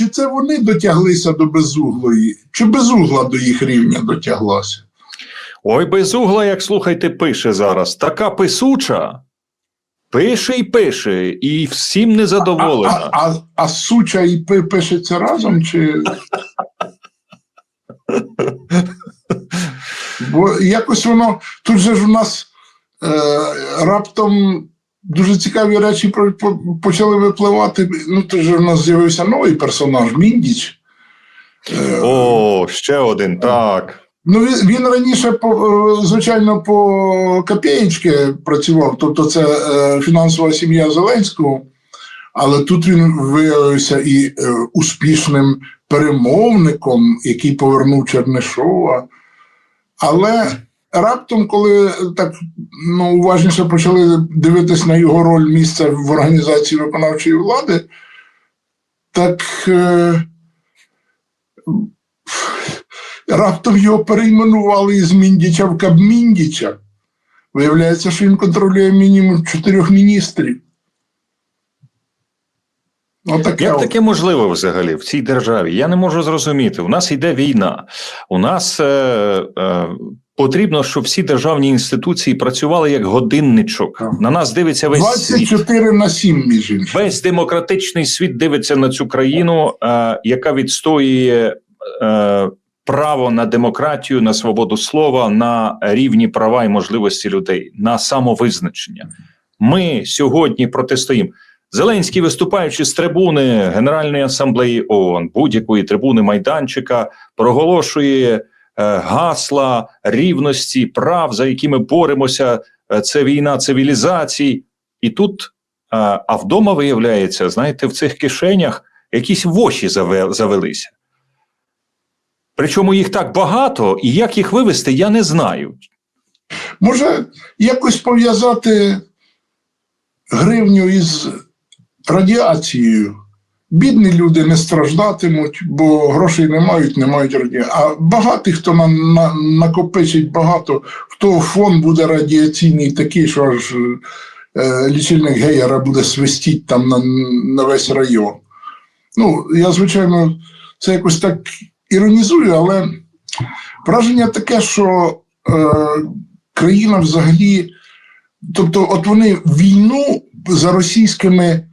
чи це вони дотяглися до безуглої, чи безугла до їх рівня дотяглася? Ой, безугла, як слухайте, пише зараз. Така писуча. Пише і пише, і всім А, незадоволена. а, а, а суча і пи пишеться разом, чи. Бо якось воно тут же ж у нас е, раптом дуже цікаві речі почали випливати. Ну, же у нас з'явився новий персонаж Міндіч. Е, О, ще один, так. Ну, він, він раніше, по, е, звичайно, по копієчки працював, тобто це е, фінансова сім'я Зеленського, але тут він виявився і е, успішним перемовником, який повернув Чернишова. Але раптом, коли так ну, уважніше почали дивитись на його роль місця в організації виконавчої влади, так. Е, раптом його перейменували із Міндіча в Кабміндіча. Виявляється, що він контролює мінімум чотирьох міністрів. Отаке. Як таке можливо взагалі в цій державі? Я не можу зрозуміти. У нас йде війна. У нас е, е, потрібно, щоб всі державні інституції працювали як годинничок. На нас дивиться весь світ. 24 на 7, між іншим. Весь демократичний світ дивиться на цю країну, е, яка відстоює е, право на демократію, на свободу слова, на рівні права і можливості людей, на самовизначення. Ми сьогодні протистоїмо. Зеленський, виступаючи з трибуни Генеральної асамблеї ООН, будь-якої трибуни майданчика, проголошує гасла рівності прав, за якими боремося. Е, Це війна цивілізацій, і тут а, а вдома виявляється, знаєте, в цих кишенях якісь воші завелися. Причому їх так багато, і як їх вивести, я не знаю. Може якось пов'язати гривню із радіацією. Бідні люди не страждатимуть, бо грошей не мають, не мають радіації. А багатий, хто на, на, накопичить багато, в того фон буде радіаційний такий, що аж е, лічильник Гейера буде свистіть там на, на весь район. Ну, я, звичайно, це якось так іронізую, але враження таке, що е, країна взагалі, тобто, от вони війну за російськими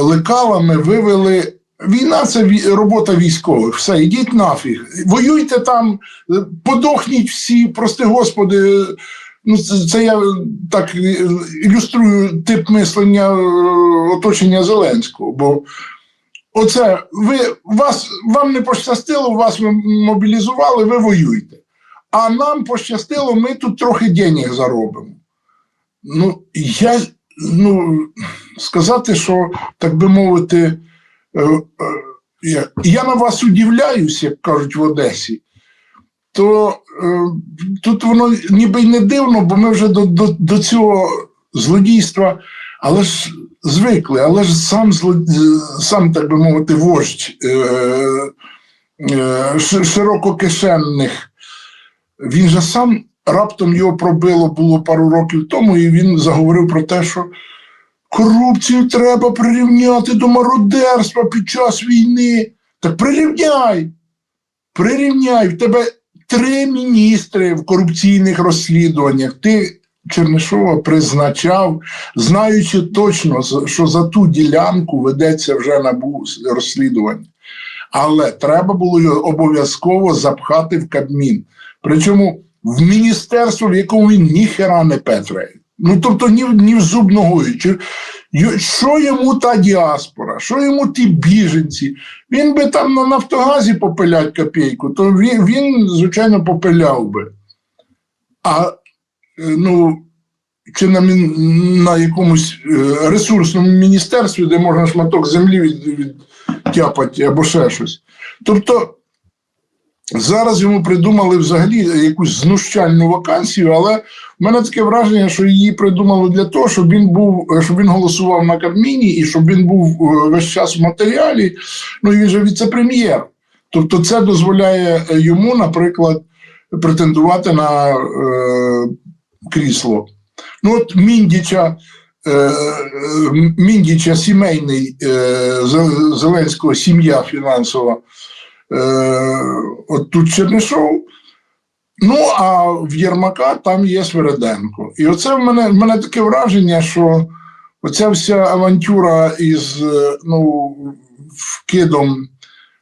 лекалами вивели. Війна це робота військових. Все, йдіть нафіг. Воюйте там, е, подохніть всі, прости господи. Ну, це, я так е, ілюструю тип мислення е, оточення Зеленського. Бо оце ви вас вам не пощастило, вас мобілізували, ви воюєте. А нам пощастило, ми тут трохи денег заробимо. Ну, я ну, сказати, що, так би мовити, е, е, я, на вас удивляюсь, як кажуть в Одесі, то е, тут воно ніби й не дивно, бо ми вже до, до, до цього злодійства, але ж звикли, але ж сам сам, так би мовити, вождь ши- ширококишенних, він же сам раптом його пробило було пару років тому, і він заговорив про те, що корупцію треба прирівняти до мародерства під час війни. Так прирівняй. Прирівняй. В тебе три міністри в корупційних розслідуваннях. Ти Чернишова призначав, знаючи точно, що за ту ділянку ведеться вже набу розслідування. Але треба було його обов'язково запхати в Кабмін. Причому в міністерство, в якому він ніхера не петрає. Ну тобто ні, ні в зуб ногою. Що йому та діаспора, що йому ті біженці? Він би там на Нафтогазі попилять копійку, то він, він звичайно, попиляв би. А е, ну, чи на, на якомусь е, ресурсному міністерстві, де можна шматок землі від, відтяпати або ще щось. Тобто зараз йому придумали взагалі якусь знущальну вакансію, але в мене таке враження, що її придумали для того, щоб він був, щоб він голосував на Кабміні і щоб він був е, весь час в матеріалі. Ну він же віце-прем'єр. Тобто, це дозволяє е, йому, наприклад, претендувати на е, крісло. Ну, от Міндіча е, Міндіча сімейний Зеленського сім'я фінансова. Е, от тут Чернишов. Ну, а в Єрмака там є Свереденко. І оце в мене, в мене таке враження, що оця вся авантюра із е, ну, вкидом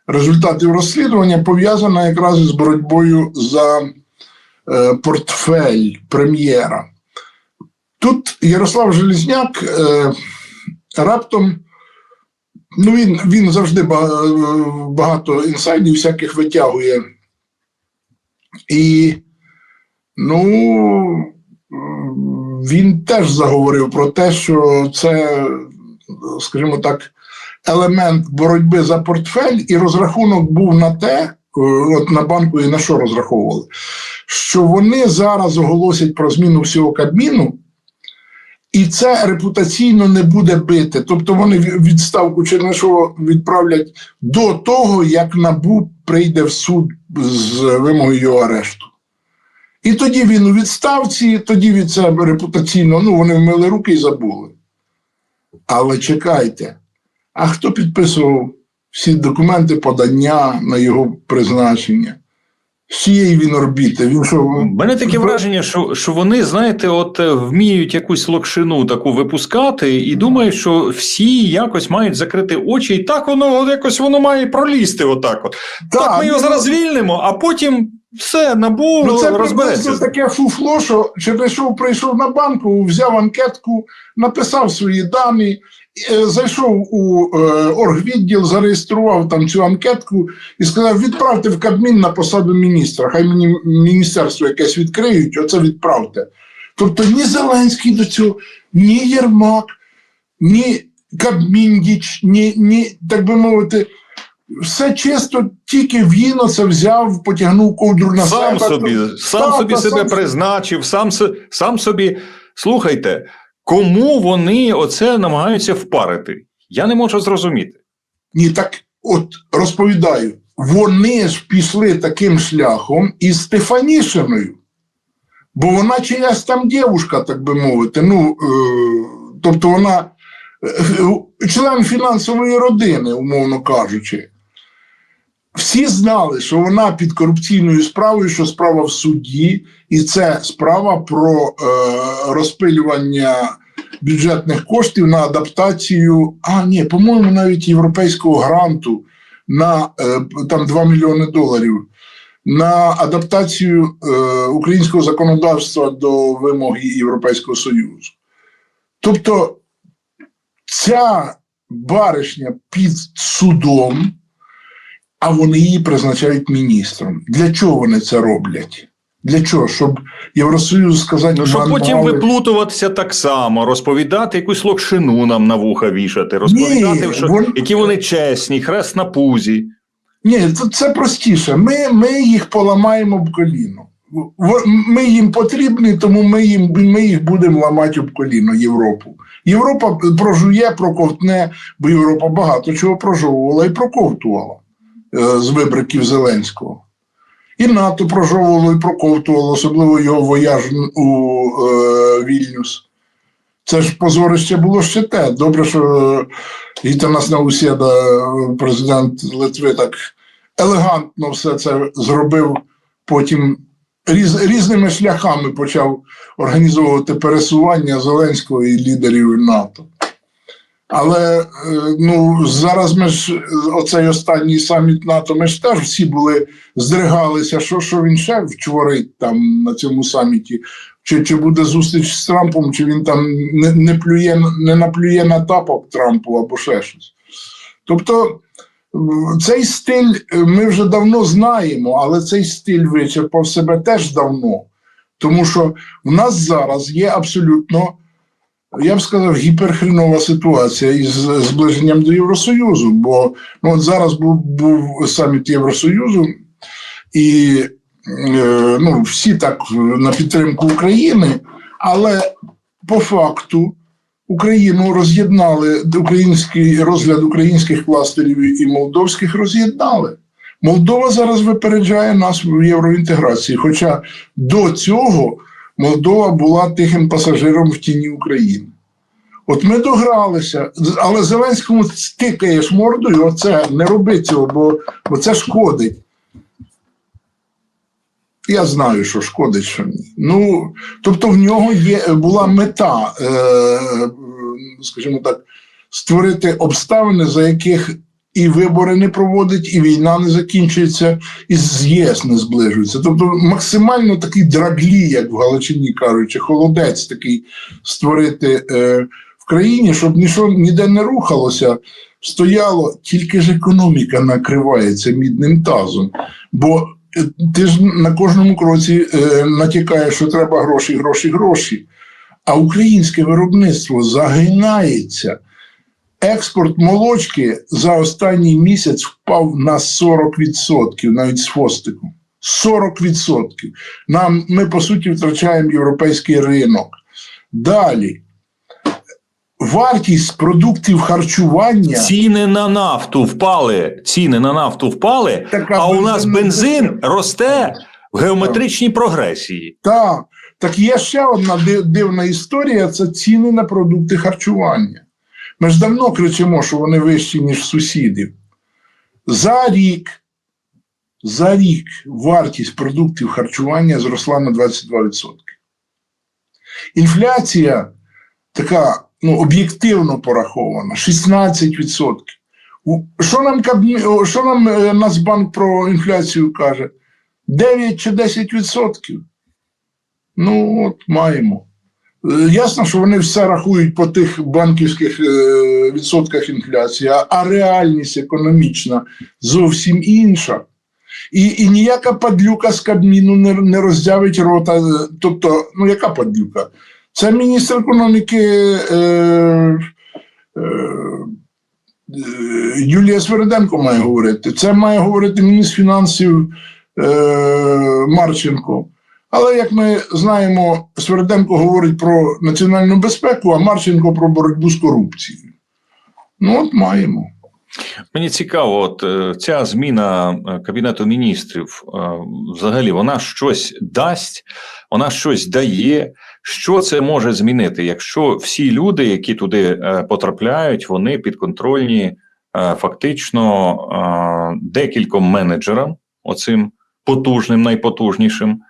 результатів розслідування пов'язана якраз із боротьбою за е, портфель прем'єра. Тут Ярослав Желізняк е, раптом, ну він, він завжди багато інсайдів всяких витягує. І, ну, він теж заговорив про те, що це, скажімо так, елемент боротьби за портфель, і розрахунок був на те, е, от на банку і на що розраховували, що вони зараз оголосять про зміну всього Кабміну, і це репутаційно не буде бити. Тобто вони відставку Чернишова відправлять до того, як НАБУ прийде в суд з вимогою арешту. І тоді він у відставці, тоді від це репутаційно, ну вони вмили руки і забули. Але чекайте, а хто підписував всі документи подання на його призначення? З чиєї він орбіти? Він що, мене таке враження, що, що вони, знаєте, от е, вміють якусь локшину таку випускати і думають, що всі якось мають закрити очі, і так воно от якось воно має пролізти. Отак от. Так, ми його зараз звільнимо, а потім все набу Ну, це розбереться. приблизно таке фуфло, що Чернишов прийшов на банку, взяв анкетку, написав свої дані, зайшов у е, оргвідділ, зареєстрував там цю анкетку і сказав: відправте в Кабмін на посаду міністра. Хай мені міністерство якесь відкриють, оце відправте. Тобто ні Зеленський до цього, ні Єрмак, ні Кабміндіч, ні, ні, так би мовити. Все чисто, тільки він оце взяв, потягнув ковдру на Сам себе. собі, сам Та, собі та, себе сам- призначив, сам, сам собі. Слухайте, кому вони оце намагаються впарити? Я не можу зрозуміти. Ні, так от розповідаю, вони ж пішли таким шляхом із Стефанішиною, бо вона чиясь там дівушка, так би мовити. Ну, е, тобто вона е, член фінансової родини, умовно кажучи. Всі знали, що вона під корупційною справою, що справа в суді, і це справа про е, розпилювання бюджетних коштів на адаптацію. А, ні, по-моєму, навіть європейського гранту на е, там 2 мільйони доларів на адаптацію е, українського законодавства до вимоги Європейського Союзу. Тобто ця баришня під судом, а вони її призначають міністром. Для чого вони це роблять? Для чого? Щоб Євросоюз сказати, Ну, щоб потім виплутуватися так само, розповідати якусь локшину нам на вуха вішати, розповідати, Ні, що, вон- які вони чесні, хрест на пузі. Ні, це, простіше. Ми, ми їх поламаємо об коліно. Ми їм потрібні, тому ми, їм, ми їх будемо ламати об коліно Європу. Європа прожує, проковтне, бо Європа багато чого прожовувала і проковтувала з вибриків Зеленського. І НАТО прожовувало і проковтувало, особливо його вояж у е, Вільнюс. Це ж позорище було ще те. Добре, що Гітанас Наусєда, президент Литви, так елегантно все це зробив. Потім різ, різними шляхами почав організовувати пересування Зеленського і лідерів НАТО. Але е, ну, зараз ми ж оцей останній саміт НАТО, ми ж теж всі були здригалися, що, що він ще вчворить там на цьому саміті. Чи, чи буде зустріч з Трампом, чи він там не, не плює, не наплює на тапок Трампу або ще щось. Тобто цей стиль е, ми вже давно знаємо, але цей стиль вичерпав себе теж давно. Тому що в нас зараз є абсолютно, я б сказав, гіперхрінова ситуація із зближенням до Євросоюзу. Бо ну, от зараз був, був саміт Євросоюзу, і е, ну, всі так на підтримку України, але по факту Україну роз'єднали український розгляд українських кластерів і молдовських роз'єднали. Молдова зараз випереджає нас в євроінтеграції. Хоча до цього Молдова була тихим пасажиром в тіні України. От ми догралися, але Зеленському стикаєш мордою, оце не роби цього, бо, бо це шкодить. Я знаю, що шкодить, що ні. Ну, тобто в нього є, була мета, е, скажімо так, створити обставини, за яких і вибори не проводить, і війна не закінчується, і з ЄС не зближується. Тобто максимально такий драглі, як в Галичині кажуть, чи холодець такий створити е, в країні, щоб нічого ніде не рухалося, стояло, тільки ж економіка накривається мідним тазом. Бо е, ти ж на кожному кроці е, натякаєш, що треба гроші, гроші, гроші. А українське виробництво загинається. Експорт молочки за останній місяць впав на 40%, навіть з хвостиком. 40%. Нам, ми, по суті, втрачаємо європейський ринок. Далі. Вартість продуктів харчування. Ціни на нафту впали. Ціни на нафту впали, Так, а у нас бензин росте в геометричній прогресії. Так, так є ще одна дивна історія це ціни на продукти харчування. Ми ж давно кричимо, що вони вищі, ніж сусідів. За рік, за рік вартість продуктів харчування зросла на 22%. Інфляція така ну, об'єктивно порахована 16%. Що нам, що нам е, Нацбанк про інфляцію каже? 9 чи 10%. Ну, от маємо. Е, Ясно, що вони все рахують по тих банківських е, відсотках інфляції, а, реальність економічна зовсім інша. І, і ніяка падлюка з Кабміну не, не роздявить рота. Е, Тобто, ну яка падлюка? Це міністр економіки е, е, Юлія Свериденко має говорити. Це має говорити міністр фінансів е, Марченко. Але як ми знаємо, Свериденко говорить про національну безпеку, а Марченко про боротьбу з корупцією. Ну, от маємо. Мені цікаво, от е, ця зміна е, кабінету міністрів, е, взагалі, вона щось дасть, вона щось дає. Що це може змінити, якщо всі люди, які туди потрапляють, вони підконтрольні фактично декільком менеджерам, оцим потужним, найпотужнішим,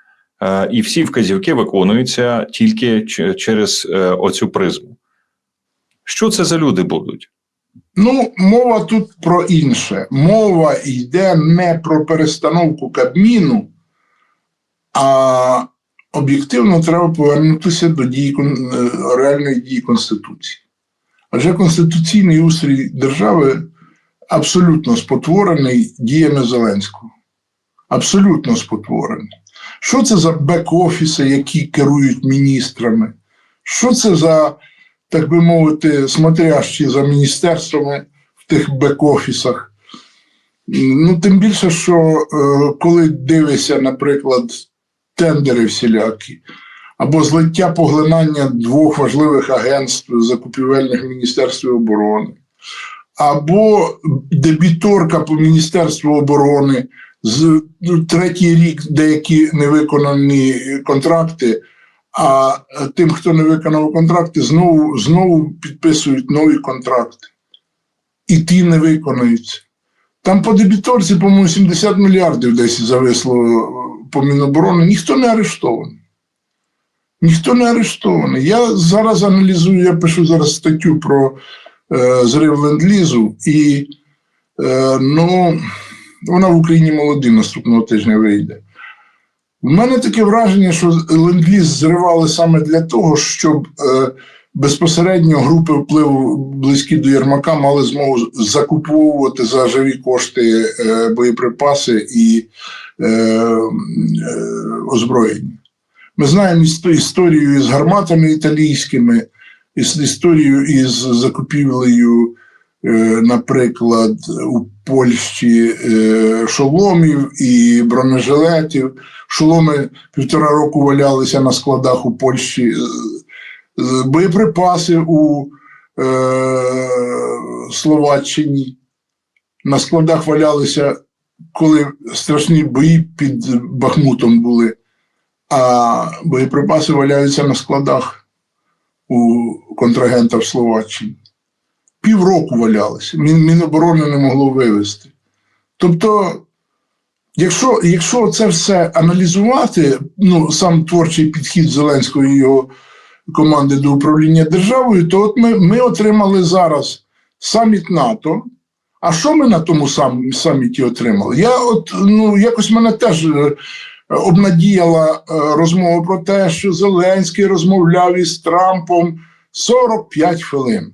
і всі вказівки виконуються тільки через е, оцю призму. Що це за люди будуть? Ну, мова тут про інше. Мова йде не про перестановку Кабміну, а об'єктивно треба повернутися до дії е, реальної дії Конституції. Адже конституційний устрій держави абсолютно спотворений діями Зеленського. Абсолютно спотворений. Що це за бек-офіси, які керують міністрами? Що це за так би мовити, смотрящі за міністерствами в тих бек-офісах. Ну, тим більше, що е, коли дивишся, наприклад, тендери всілякі, або злиття поглинання двох важливих агентств закупівельних в Міністерстві оборони, або дебіторка по Міністерству оборони з ну, третій рік деякі невиконані контракти. А тим, хто не виконав контракти, знову, знову підписують нові контракти. І ті не виконуються. Там по дебіторці, по-моєму, 70 мільярдів десь зависло е, по Міноборони. Ніхто не арештований. Ніхто не арештований. Я зараз аналізую, я пишу зараз статтю про е, зрив ленд-лізу, і е, ну, вона в Україні молоді наступного тижня вийде. У мене таке враження, що ленд-ліз зривали саме для того, щоб е, безпосередньо групи впливу близькі до Єрмака мали змогу закуповувати за живі кошти е, боєприпаси і е, е, озброєння. Ми знаємо істо- історію із гарматами італійськими, історію із закупівлею, наприклад, у Польщі е, шоломів і бронежилетів. Шоломи півтора року валялися на складах у Польщі, е, е, боєприпаси у е, Словаччині. На складах валялися, коли страшні бої під Бахмутом були, а боєприпаси валяються на складах у контрагента в Словаччині. Півроку валялися. Мін, Міноборони не могло вивезти. Тобто, якщо, якщо це все аналізувати, ну, сам творчий підхід Зеленського і його команди до управління державою, то от ми, ми отримали зараз саміт НАТО. А що ми на тому сам, саміті отримали? Я от ну якось мене теж е, обнадіяла е, розмова про те, що Зеленський розмовляв із Трампом 45 хвилин.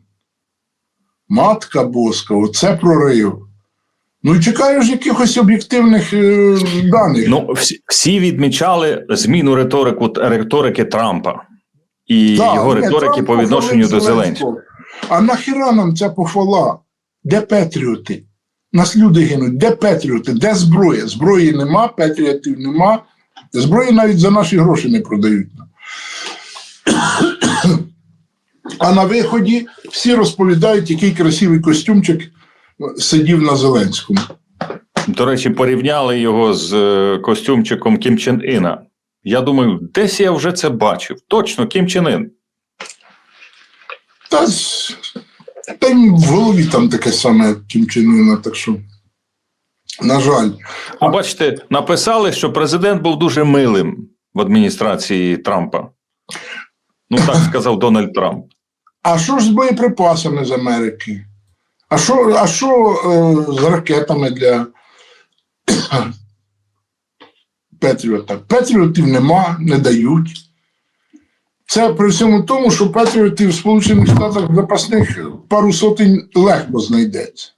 Матка боска, оце прорив. Ну і чекаю ж якихось об'єктивних е, даних. Ну, всі, всі відмічали зміну риторику риторики Трампа і Так, його риторики Трамп по відношенню до Зеленського. А нахіра нам ця похвала? Де Петріоти? Нас люди гинуть. Де Петріоти? Де зброя? Зброї нема, Петріотів нема. Зброї навіть за наші гроші не продають. нам. А на виході всі розповідають, який красивий костюмчик сидів на Зеленському. До речі, порівняли його з е, костюмчиком Кім Чен Іна. Я думаю, десь я вже це бачив. Точно, Кім Чен Ін. Та, та й в голові там таке саме, Кім Чен Іна, так що, на жаль. А бачите, написали, що президент був дуже милим в адміністрації Трампа. Ну, так сказав Дональд Трамп. А що ж з боєприпасами з Америки? А що, а що е, з ракетами для Петріота? Петріотів нема, не дають. Це при всьому тому, що патріотів в Сполучених Штатах запасних пару сотень легко знайдеться.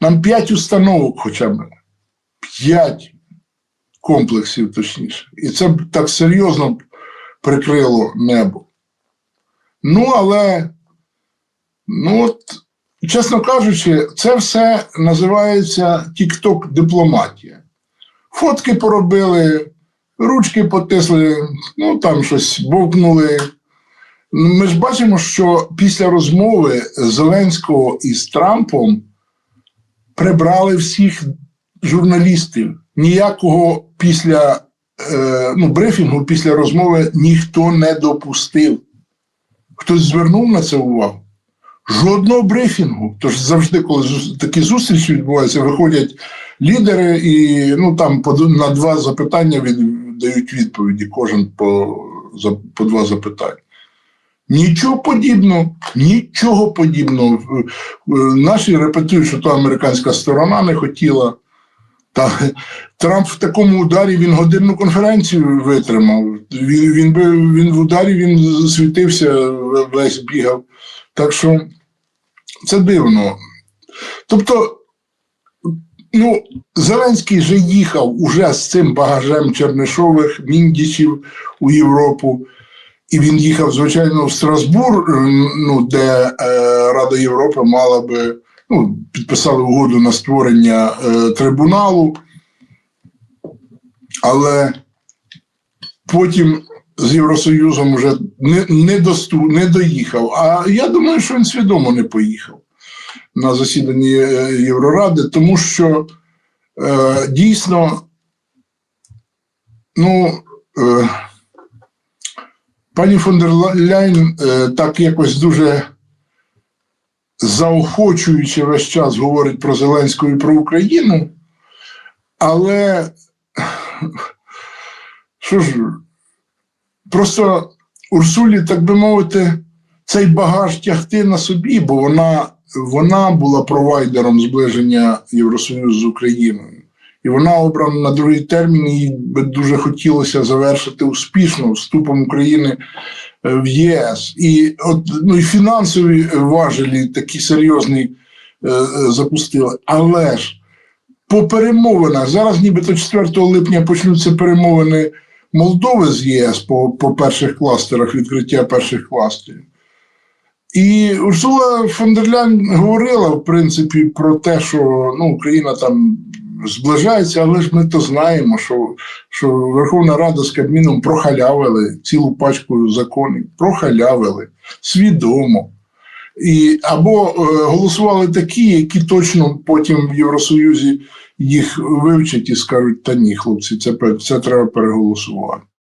Нам п'ять установок хоча б. П'ять комплексів, точніше. І це так серйозно прикрило небо. Ну, але, ну от, чесно кажучи, це все називається тік-ток дипломатія. Фотки поробили, ручки потисли, ну там щось бовкнули. Ну, Ми ж бачимо, що після розмови Зеленського із Трампом прибрали всіх журналістів. Ніякого після ну, брифінгу, після розмови ніхто не допустив. Хтось звернув на це увагу? Жодного брифінгу. Тож завжди, коли такі зустрічі відбуваються, виходять лідери і ну, там на два запитання дають відповіді, кожен по, по два запитання. Нічого подібного, нічого подібного. В- в- Наші репетують, що то американська сторона не хотіла. Та Трамп в такому ударі він годинну конференцію витримав. Він, він, би, він в ударі він світився, весь бігав. Так що це дивно. Тобто, ну, Зеленський же їхав уже з цим багажем Чернишових, Міндічів у Європу. І він їхав, звичайно, в Страсбур, ну, де е, Рада Європи мала би ну, підписали угоду на створення е, трибуналу, але потім з Євросоюзом вже не, не, досту, не доїхав. А я думаю, що він свідомо не поїхав на засіданні е, Євроради, тому що е, дійсно, ну, е, пані фон дер Ляйн е, так якось дуже заохочуючи весь час говорить про Зеленського і про Україну, але що ж, просто Урсулі, так би мовити, цей багаж тягти на собі, бо вона, вона була провайдером зближення Євросоюзу з Україною. І вона обрана на другий термін, їй би дуже хотілося завершити успішно вступом України е, в ЄС. І от ну і фінансові важелі такі серйозні е, запустили. Але ж по перемовинах зараз, нібито 4 липня почнуться перемовини Молдови з ЄС по, по перших кластерах, відкриття перших кластерів. І Урсула фон дер Ляйн говорила, в принципі, про те, що ну, Україна там зближається, але ж ми то знаємо, що, що Верховна Рада з Кабміном прохалявили цілу пачку законів, прохалявили свідомо. І або е, голосували такі, які точно потім в Євросоюзі їх вивчать і скажуть: та ні, хлопці, це, це треба переголосувати.